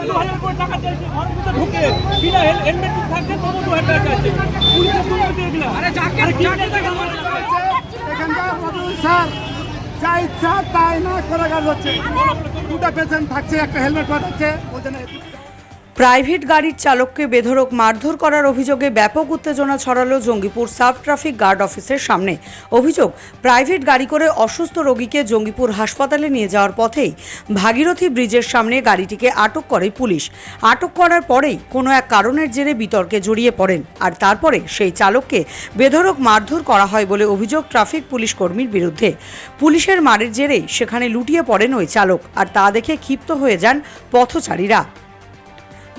দু হাজার কোটি টাকা চাইছে ঘরের ভিতরে ঢুকে বিনা হেলমেট থাকছে তবু দু হাজার টাকা চাইছে পুলিশের দুর্নীতি এগুলা আরে যাকে যাকে এখানকার স্যার যা ইচ্ছা তাই না করে কাজ হচ্ছে। দুটা পেশেন্ট থাকছে একটা হেলমেট পাঠাচ্ছে ওই না প্রাইভেট গাড়ির চালককে বেধরক মারধর করার অভিযোগে ব্যাপক উত্তেজনা ছড়ালো জঙ্গিপুর সাব ট্রাফিক গার্ড অফিসের সামনে। অভিযোগ, প্রাইভেট গাড়ি করে অসুস্থ রোগীকে জঙ্গিপুর হাসপাতালে নিয়ে যাওয়ার পথেই ভাগীরথী ব্রিজের সামনে গাড়িটিকে আটক করে পুলিশ। আটক করার পরেই কোনো এক কারণের জেরে বিতর্কে জড়িয়ে পড়েন। আর তারপরে সেই চালককে বেধরক মারধর করা হয় বলে অভিযোগ ট্রাফিক পুলিশ কর্মীর বিরুদ্ধে। পুলিশের মারের জেরে সেখানে লুটিয়ে পড়েন ওই চালক। আর তা দেখে ক্ষিপ্ত হয়ে যান পথচারীরা।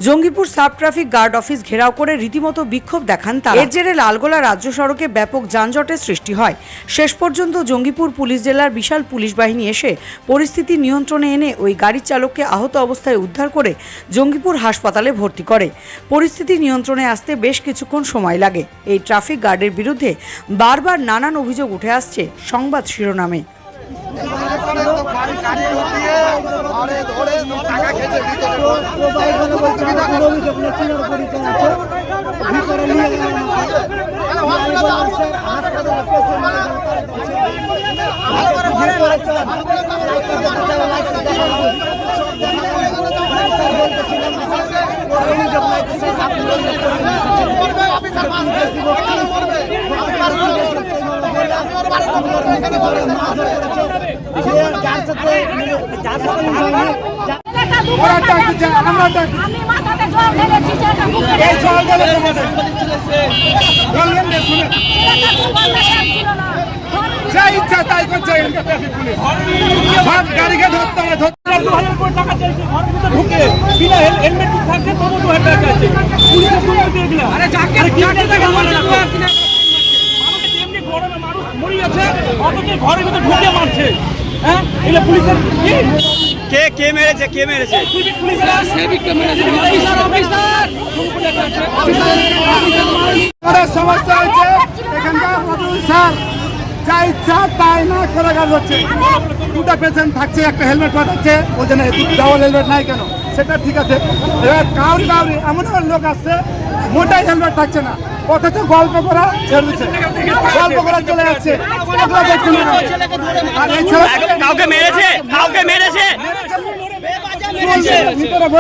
Jangipur sub traffic guard office ঘেরাও করে রীতিমতো বিক্ষোভ দেখান তারা। এর জেরে লালগোলা রাজ্য সড়কে ব্যাপক যানজটের সৃষ্টি হয়। শেষ পর্যন্ত জঙ্গিপুর পুলিশ জেলার বিশাল পুলিশ বাহিনী এসে পরিস্থিতি নিয়ন্ত্রণে এনে ওই গাড়ির চালককে আহত অবস্থায় উদ্ধার করে জঙ্গিপুর হাসপাতালে ভর্তি করে। পরিস্থিতি নিয়ন্ত্রণে আসতে বেশ কিছুক্ষণ সময় লাগে। এই ট্রাফিক গার্ডের বিরুদ্ধে বারবার নানান অভিযোগ উঠে আসছে সংবাদ শিরোনামে। ছেলেটা দু ওরা ঘণ্টা ডাকছে, যাচ্ছিল না। আমি মাথাতে জল ঢেলেছি বুকে এই জল ঢেলে তোমাদের। বললেন না, শুনে। ছেলেটা দু ঘণ্টা যাচ্ছিল না। যা ইচ্ছা তাই করছে পুলিশ। সব গাড়িকে ধরতে হবে ধরতে দু হাজার কোটি টাকা চাইছে ঘরের ভিতরে ঢুকে বিনা হেলমেট থাকছে তবু দু হাজার টাকা চাইছে পুলিশের দুর্নীতি এগুলা আরে যাকে যাকে মানুষ এমনি গরমে মানুষ মরে যাচ্ছে অথচ ঘরের ভিতরে ঢুকে মারছে। হ্যাঁ এগুলো পুলিশের কি কে কে মেরেছে কে মেরেছে আমাদের সমস্যা হচ্ছে এখানকার স্যার যা ইচ্ছা তাই না করে কাজ হচ্ছে দুটা পেশেন্ট থাকছে একটা হেলমেট পাঠাচ্ছে বলছে না ডাবল হেলমেট নাই কেন সেটা ঠিক আছে এবার কাউরি কাউরি এমন এমন লোক আসছে মোটাই হেলমেট থাকছে না অথচ গল্প করা ছেড়ে দিচ্ছে গল্প করা চলে যাচ্ছে না আর এই ছেলে কাউকে মেরেছে কাউকে মেরেছে।